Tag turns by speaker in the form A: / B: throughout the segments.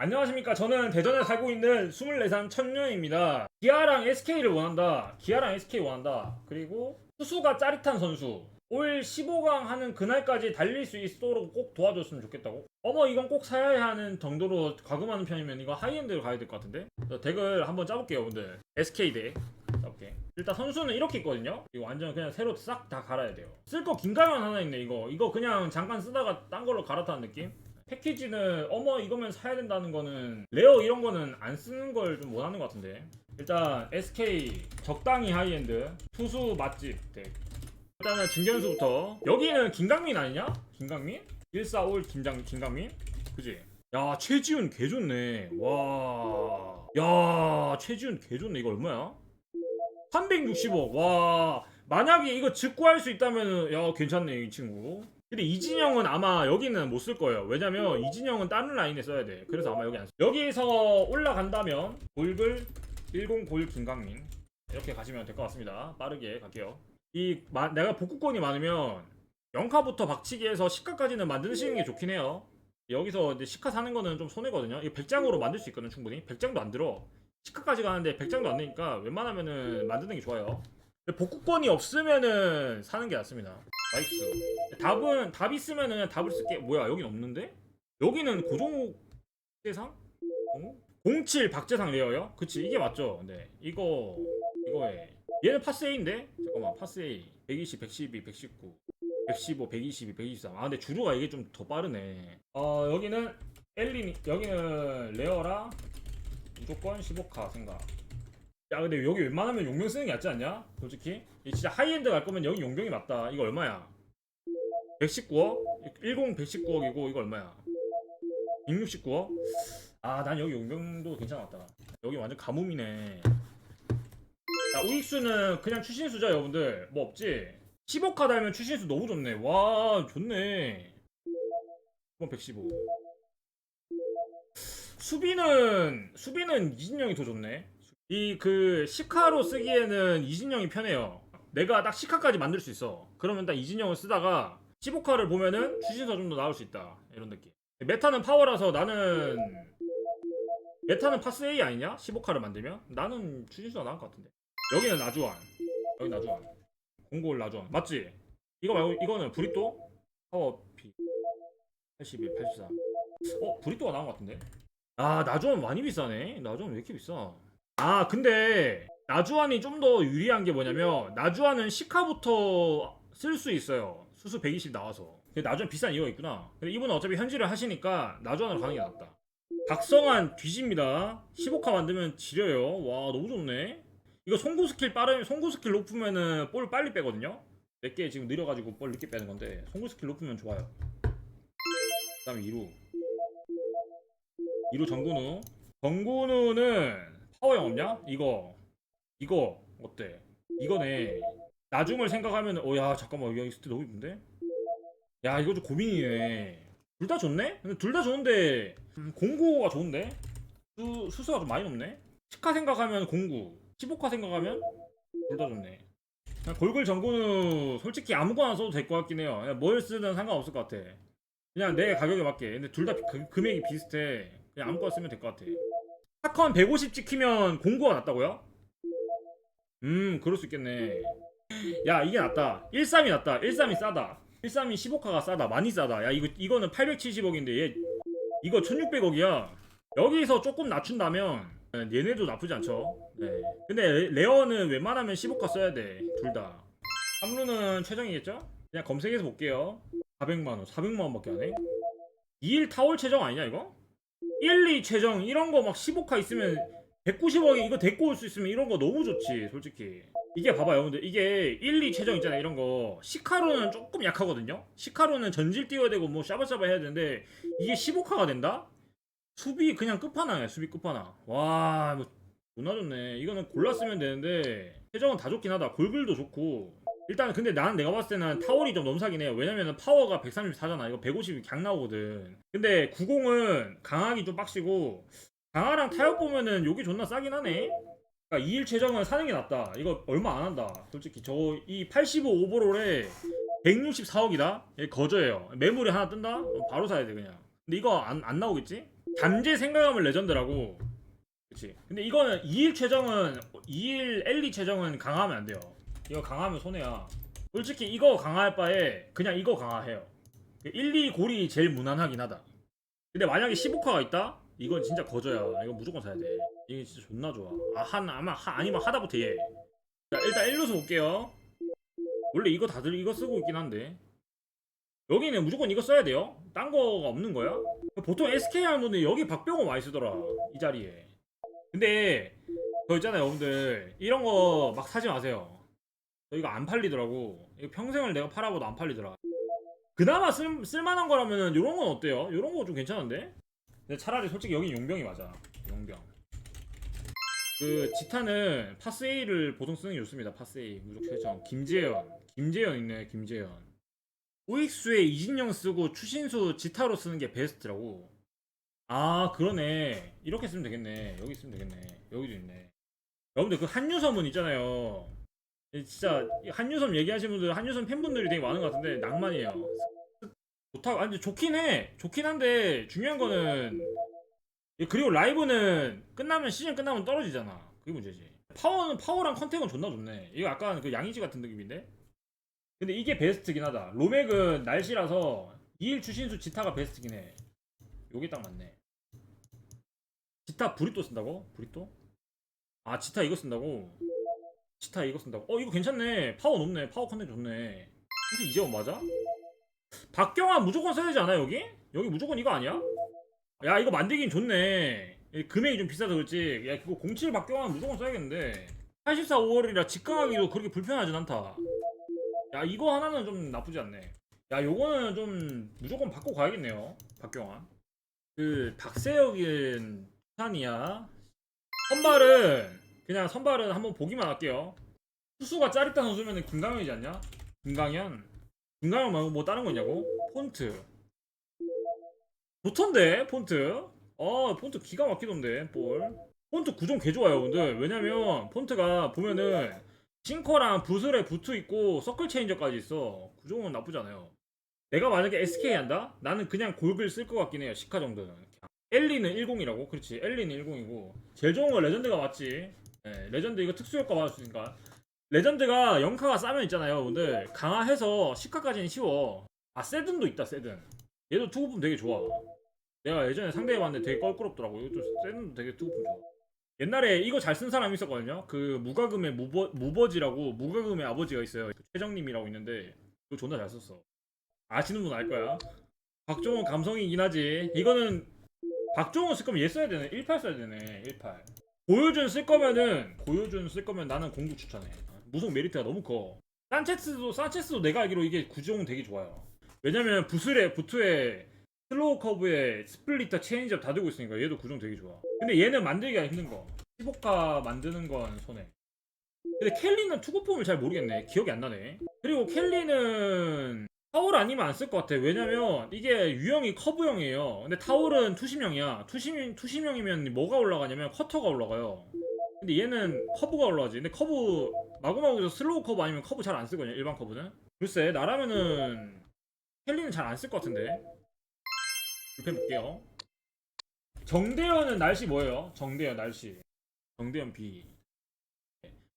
A: 안녕하십니까. 저는 대전에 살고 있는 24살 천년입니다. 기아랑 SK를 원한다. 기아랑 SK 원한다. 그리고 투수가 짜릿한 선수. 올 15강 하는 그날까지 달릴 수 있도록 꼭 도와줬으면 좋겠다고. 어머 이건 꼭 사야 하는 정도로 과금하는 편이면 이거 하이엔드로 가야 될 것 같은데. 자, 덱을 한번 짜볼게요, 여러분들. SK 덱. 일단 선수는 이렇게 있거든요. 이거 완전 그냥 새로 싹 다 갈아야 돼요. 쓸 거 긴가면 하나 있네, 이거. 이거 그냥 잠깐 쓰다가 딴 걸로 갈아타는 느낌? 패키지는 어머 이거면 사야 된다는 거는 레어 이런 거는 안 쓰는 걸 좀 원하는 것 같은데 일단 SK 적당히 하이엔드 투수 맛집 덱 일단은 중견수부터 여기는 김강민 아니냐? 김강민? 145 김장, 김강민? 그지? 야 최지훈 개 좋네 와야 최지훈 개 좋네 이거 얼마야? 360억. 와. 만약에 이거 직구할 수 있다면 야 괜찮네 이 친구. 근데 이진영은 아마 여기는 못 쓸 거예요. 왜냐면 이진영은 다른 라인에 써야 돼. 그래서 아마 여기 안 써. 여기서 올라간다면 골글 10골 김강민. 이렇게 가시면 될 것 같습니다. 빠르게 갈게요. 이 마- 내가 복구권이 많으면 영카부터 박치기해서 시카까지는 만드시는 게 좋긴 해요. 여기서 이제 시카 사는 거는 좀 손해거든요. 이거 100장으로 만들 수 있거든 충분히. 100장도 안 들어 시카까지 가는데 100장도 안 되니까 웬만하면은 만드는 게 좋아요. 근데 복구권이 없으면은 사는 게 낫습니다. 나이스 답은 답 있으면은 답을 쓸게 뭐야? 여긴 없는데? 여기는 고종욱 세상? 어? 07 박재상 레어요? 그치 이게 맞죠? 네 이거 이거에. 얘는 파스 A인데? 잠깐만 파스 A. 120 112 119 115 122 123 아 근데 주루가 이게 좀 더 빠르네. 어 여기는 엘린 여기는 레어라 무조건 15카 생각 야 근데 여기 웬만하면 용병 쓰는 게 낫지 않냐? 솔직히 이 진짜 하이엔드 갈 거면 여기 용병이 맞다 이거 얼마야? 119억? 10 119억이고 이거 얼마야? 169억? 아 난 여기 용병도 괜찮았다 여기 완전 가뭄이네 자 우익수는 그냥 추신수죠 여러분들 뭐 없지? 15카 달면 추신수 너무 좋네 와 좋네 이건 115 수비는 수비는 이진영이 더 좋네 이 그 시카로 쓰기에는 이진영이 편해요. 내가 딱 시카까지 만들 수 있어. 그러면 딱 이진영을 쓰다가 15카를 보면은 추신서 좀 더 나올 수 있다. 이런 느낌. 메타는 파워라서 나는 메타는 파스 A 아니냐? 15카를 만들면 나는 추신수가 나을 것 같은데. 여기는 나주환. 여기 나주환. 공골 나주환. 맞지? 이거 말고 이거는 브리또 파워 P 81, 84. 어 브리또가 나은 것 같은데? 아 나주환 많이 비싸네. 나주환 왜 이렇게 비싸? 아 근데 나주환이 좀 더 유리한 게 뭐냐면 나주환은 시카부터 쓸 수 있어요. 수수 120 나와서. 근데 나주환 비싼 이유가 있구나. 근데 이분은 어차피 현질을 하시니까 나주환으로 가는 게 낫다. 박성환 뒤집니다. 15카 만들면 지려요. 와 너무 좋네. 이거 송구 스킬 빠르면 송구 스킬 높으면은 볼 빨리 빼거든요? 몇 개 지금 느려가지고 볼 늦게 빼는 건데 송구 스킬 높으면 좋아요. 그 다음에 2루 2루 정근우 정근우는 파워형 없냐? 이거 이거 어때? 이거네 나중을 생각하면 어야 잠깐만 여기 스트 너무 이쁜데? 야 이거 좀 고민이네 둘 다 좋네? 근데 둘 다 좋은데 음, 공구가 좋은데? 수, 수수가 좀 많이 높네? 10카 생각하면 공구 15카 생각하면 둘 다 좋네 골골 정구는 솔직히 아무거나 써도 될 것 같긴 해요 뭘 쓰든 상관없을 것 같아 그냥 내 가격에 맞게 근데 둘 다 금액이 비슷해 그냥 아무거나 쓰면 될 것 같아. 사컨 150 찍히면 공구가 낫다고요? 음 그럴 수 있겠네. 야 이게 낫다. 13이 낫다. 13이 싸다. 13이 15카가 싸다. 많이 싸다. 야 이거 이거는 870억인데 얘 이거 1600억이야. 여기서 조금 낮춘다면 네, 얘네도 나쁘지 않죠. 네. 근데 레- 레어는 웬만하면 15카 써야 돼둘 다. 3루는 최정이겠죠? 그냥 검색해서 볼게요. 400만원. 400만원 밖에 안해? 2일 타올 최정 아니냐 이거? 1, 2 최정 이런 거 막 15카 있으면 190억에 이거 데리고 올 수 있으면 이런 거 너무 좋지 솔직히. 이게 봐봐요. 여러분들 이게 1, 2 최정 있잖아요 이런 거. 시카로는 조금 약하거든요? 시카로는 전질 띄워야 되고 뭐 샤바샤바 해야 되는데 이게 15카가 된다? 수비 그냥 끝판왕이야 수비 끝판왕. 와 이거 존나 좋네. 이거는 골랐으면 되는데 최정은 다 좋긴 하다. 골글도 좋고 일단 근데 나는 내가 봤을 때는 타월이 좀 넘사긴 해요 왜냐면은 파워가 134잖아 이거 150이 강 나오거든 근데 90은 강하기 좀 빡시고 강화랑 타협 보면은 여기 존나 싸긴 하네 그러니까 2일 최정은 사는 게 낫다 이거 얼마 안 한다 솔직히 저 이 85 오버롤에 164억이다? 거저예요. 매물이 하나 뜬다? 어, 바로 사야 돼 그냥. 근데 이거 안, 안 나오겠지? 잠재 생각하면 레전드라고. 그치. 근데 이거는 2일 최정은 2일 엘리 최정은 강화하면 안 돼요. 이거 강화하면 손해야. 솔직히 이거 강화할 바에 그냥 이거 강화해요. 1, 2 골이 제일 무난하긴 하다. 근데 만약에 15카가 있다? 이건 진짜 거저야. 이거 무조건 사야 돼. 이게 진짜 존나 좋아. 아, 한, 아마, 하, 아니면 하다부터 얘. 자, 일단 1루수 볼게요. 원래 이거 다들 이거 쓰고 있긴 한데. 여기는 무조건 이거 써야 돼요. 딴 거가 없는 거야. 보통 SK 분들 여기 박병호 많이 쓰더라. 이 자리에. 근데, 저 있잖아요, 여러분들. 이런 거 막 사지 마세요. 저 이거 안 팔리더라고. 이거 평생을 내가 팔아봐도 안 팔리더라. 그나마 쓸, 쓸만한 거라면은 요런 건 어때요? 요런 거 좀 괜찮은데? 근데 차라리 솔직히 여긴 용병이 맞아. 용병. 그 파스 A를 보통 쓰는 게 좋습니다. 파스 A 무적 최정. 김재현. 김재현 있네. 김재현. 오익수에 이진영 쓰고 추신수 지타로 쓰는 게 베스트라고. 아 그러네. 이렇게 쓰면 되겠네. 여기 쓰면 되겠네. 여기도 있네. 여러분들 그 한유섬은 있잖아요. 진짜 한유섬 얘기하시는 분들 한유섬 팬분들이 되게 많은 것 같은데 낭만이에요. 좋다. 아니 좋긴 해. 좋긴 한데 중요한 거는 예, 그리고 라이브는 끝나면 시즌 끝나면 떨어지잖아. 그게 문제지. 파워는 파워랑 컨택은 존나 좋네. 이거 약간 그 양이지 같은 느낌인데. 근데 이게 베스트긴 하다. 로맥은 날씨라서 2일 추신수 지타가 베스트긴 해. 요게 딱 맞네. 지타 브리또 쓴다고? 브리또? 아 지타 이거 쓴다고? 지타 이거 쓴다고? 어 이거 괜찮네. 파워 높네. 파워 컨택 좋네. 혹시 이재원 맞아? 박경환 무조건 써야 되지 않아 여기? 여기 무조건 이거 아니야? 야 이거 만들긴 좋네 이 금액이 좀 비싸서 그렇지 야 그거 07 박경환 무조건 써야겠는데 84 5월이라 직강하기도 그렇게 불편하진 않다 야 이거 하나는 좀 나쁘지 않네 야 요거는 좀 무조건 바꿔 가야겠네요 박경환 그 박세혁인 산이야 선발은 그냥 선발은 한번 보기만 할게요. 투수가 짜릿한 선수면 김강현이지 않냐? 김강현. 김강현 말고 뭐 다른 거 있냐고? 폰트. 좋던데 폰트. 어 폰트 기가 막히던데 볼. 폰트 구성 개 좋아요 근데. 왜냐면 폰트가 보면은 싱커랑 붓을에 붙어 있고 서클 체인저까지 있어. 구성은 나쁘지 않아요. 내가 만약에 SK 한다? 나는 그냥 골글 쓸 것 같긴 해요 시카 정도는. 엘리는 10이라고? 그렇지. 엘리는 10이고. 제일 좋은 건 레전드가 맞지 예, 레전드 이거 특수 효과 받을 수 있으니까 레전드가 0카가 싸면 있잖아요 근데 강화해서 시카까지는 쉬워 아 세든도 있다 세든 얘도 투구품 되게 좋아. 내가 예전에 상대해봤는데 되게 껄끄럽더라고. 이것도 세든도 되게 투구품 좋아. 옛날에 이거 잘 쓴 사람이 있었거든요. 그 무가금의 무버, 무버지라고 무가금의 아버지가 있어요. 그 최정님이라고 있는데 그거 존나 잘 썼어. 아시는 분 알 거야. 박종원 감성이긴 하지. 이거는 박종원 쓸 거면 얘 써야 되네. 18 써야 되네. 18. 고효준 쓸 거면은 고효준 쓸 거면 나는 공구 추천해. 무속 메리트가 너무 커. 산체스도 산체스도 내가 알기로 이게 구종 되게 좋아요. 왜냐면 부슬에 부트에 슬로우 커브에 스플리터 체인지업 다 들고 있으니까 얘도 구종 되게 좋아. 근데 얘는 만들기가 힘든 거. 15카 만드는 건 손해. 근데 켈리는 투구폼을 잘 모르겠네. 기억이 안 나네. 그리고 켈리는 타월 아니면 안 쓸 것 같아. 왜냐면 이게 유형이 커브형이에요. 근데 타월은 투심형이야. 투심 투심형이면 뭐가 올라가냐면 커터가 올라가요. 근데 얘는 커브가 올라가지. 근데 커브 마구마구에서 슬로우 커브 아니면 커브 잘 안 쓰거든요. 일반 커브는. 글쎄 나라면은 켈리는 잘 안 쓸 것 같은데. 불펜 볼게요. 정대현은 날씨 뭐예요? 정대현 날씨. 정대현 B.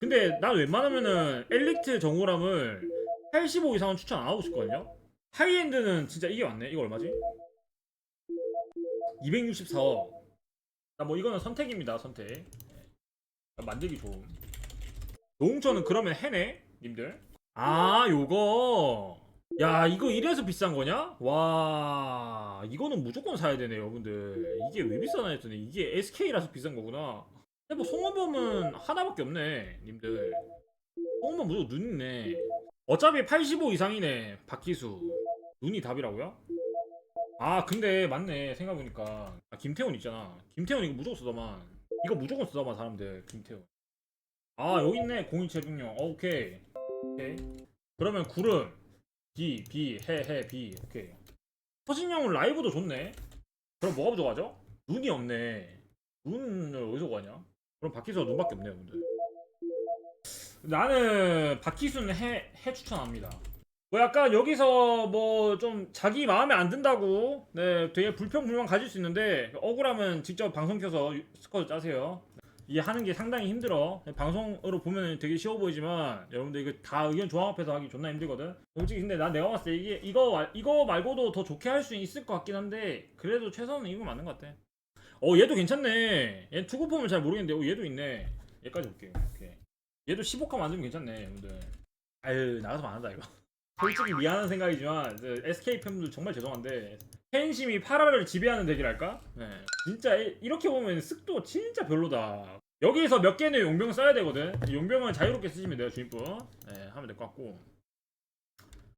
A: 근데 난 웬만하면 엘리트 정우람을 85 이상은 추천 안 하고 싶거든요. 하이엔드는 진짜 이게 맞네. 이거 얼마지? 264억. 나뭐 이거는 선택입니다. 선택. 네. 만들기 좋음. 노홍철은 그러면 해네, 님들. 아, 요거. 야, 이거 이래서 비싼 거냐? 와, 이거는 무조건 사야 되네, 여러분들. 이게 왜 비싸나 했더니 이게 SK라서 비싼 거구나. 근데 뭐 송원범은 하나밖에 없네, 님들. 송원범 무조건 눈 있네. 어차피 85 이상이네, 박기수. 눈이 답이라고요? 아, 근데 맞네, 생각해보니까. 아, 김태훈 있잖아. 김태훈 이거 무조건 쓰더만. 이거 무조건 쓰더만, 사람들. 김태훈. 아, 여기 있네, 02706. 어, 오케이. 오케이. 그러면 구름. B, B, 해, 해, B. 오케이. 서진영은 라이브도 좋네. 그럼 뭐가 부족하죠? 눈이 없네. 눈을 어디서 구하냐? 그럼 박희수가 눈밖에 없네요, 근데. 나는 박희수는 해, 해 추천합니다. 뭐 약간 여기서 뭐 좀 자기 마음에 안 든다고 네 되게 불평 불만 가질 수 있는데 억울하면 직접 방송 켜서 스쿼드 짜세요. 이게 하는 게 상당히 힘들어. 방송으로 보면 되게 쉬워 보이지만 여러분들 이거 다 의견 종합해서 하기 존나 힘들거든. 솔직히 근데 난 내가 봤을 때 이게 이거 말- 이거 말고도 더 좋게 할 수 있을 것 같긴 한데 그래도 최선은 이거 맞는 것 같아. 어 얘도 괜찮네. 얘 투구폼을 잘 모르겠는데 어, 얘도 있네. 얘까지 볼게. 오케이. 얘도 15카 만들면 괜찮네, 여러분들. 아유 나가서 안 한다 이거. 솔직히 미안한 생각이지만 그 SK 팬분들 정말 죄송한데 팬심이 파라를 지배하는 덱이랄까? 네. 진짜 이- 이렇게 보면 습도 진짜 별로다. 여기서 몇 개는 용병 써야 되거든. 용병은 자유롭게 쓰시면 돼요, 주인분. 네, 하면 될 것 같고.